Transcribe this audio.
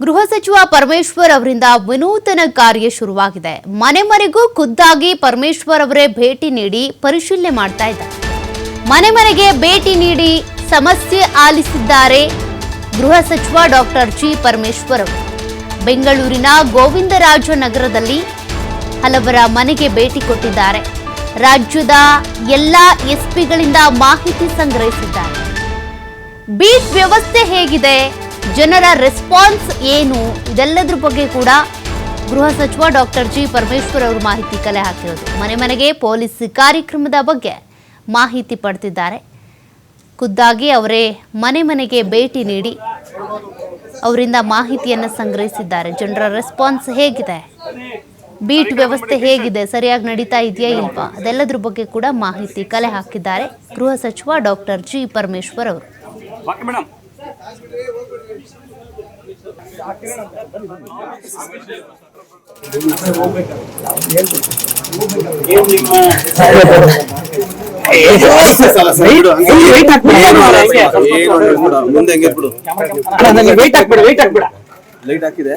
ಗೃಹ ಸಚಿವ ಪರಮೇಶ್ವರ್ ಅವರಿಂದ ವಿನೂತನ ಕಾರ್ಯ ಶುರುವಾಗಿದೆ. ಮನೆ ಮನೆಗೂ ಖುದ್ದಾಗಿ ಪರಮೇಶ್ವರ್ ಅವರೇ ಭೇಟಿ ನೀಡಿ ಪರಿಶೀಲನೆ ಮಾಡ್ತಾ ಇದ್ದಾರೆ. ಮನೆ ಮನೆಗೆ ಭೇಟಿ ನೀಡಿ ಸಮಸ್ಯೆ ಆಲಿಸಿದ್ದಾರೆ ಗೃಹ ಸಚಿವ ಡಾಕ್ಟರ್ ಜಿ. ಪರಮೇಶ್ವರ್ ಅವರು. ಬೆಂಗಳೂರಿನ ಗೋವಿಂದರಾಜ ನಗರದಲ್ಲಿ ಹಲವರ ಮನೆಗೆ ಭೇಟಿ ಕೊಟ್ಟಿದ್ದಾರೆ. ರಾಜ್ಯದ ಎಲ್ಲ ಎಸ್ಪಿಗಳಿಂದ ಮಾಹಿತಿ ಸಂಗ್ರಹಿಸಿದ್ದಾರೆ. ಬೀಟ್ ವ್ಯವಸ್ಥೆ ಹೇಗಿದೆ? ಜನರ ರೆಸ್ಪಾನ್ಸ್ ಏನು? ಇದೆಲ್ಲದ್ರ ಬಗ್ಗೆ ಕೂಡ ಗೃಹ ಸಚಿವ ಡಾಕ್ಟರ್ ಜಿ ಪರಮೇಶ್ವರ್ ಅವರು ಮಾಹಿತಿ ಕಲೆ ಹಾಕಿರೋದು. ಮನೆ ಮನೆಗೆ ಪೊಲೀಸ್ ಕಾರ್ಯಕ್ರಮದ ಬಗ್ಗೆ ಮಾಹಿತಿ ಪಡೆದಿದ್ದಾರೆ. ಖುದ್ದಾಗಿ ಅವರೇ ಮನೆ ಮನೆಗೆ ಭೇಟಿ ನೀಡಿ ಅವರಿಂದ ಮಾಹಿತಿಯನ್ನು ಸಂಗ್ರಹಿಸಿದ್ದಾರೆ. ಜನರ ರೆಸ್ಪಾನ್ಸ್ ಹೇಗಿದೆ? ಬೀಟ್ ವ್ಯವಸ್ಥೆ ಹೇಗಿದೆ? ಸರಿಯಾಗಿ ನಡೀತಾ ಇದೆಯಾ ಇಲ್ವಾ? ಅದೆಲ್ಲದ್ರ ಬಗ್ಗೆ ಕೂಡ ಮಾಹಿತಿ ಕಲೆ ಹಾಕಿದ್ದಾರೆ ಗೃಹ ಸಚಿವ ಡಾಕ್ಟರ್ ಜಿ ಪರಮೇಶ್ವರ್ ಅವರು. ಮುಂದೆ ಹೆಂಗೆ ಬಿಡು ಲೈಟ್ ಹಾಕಿದೆ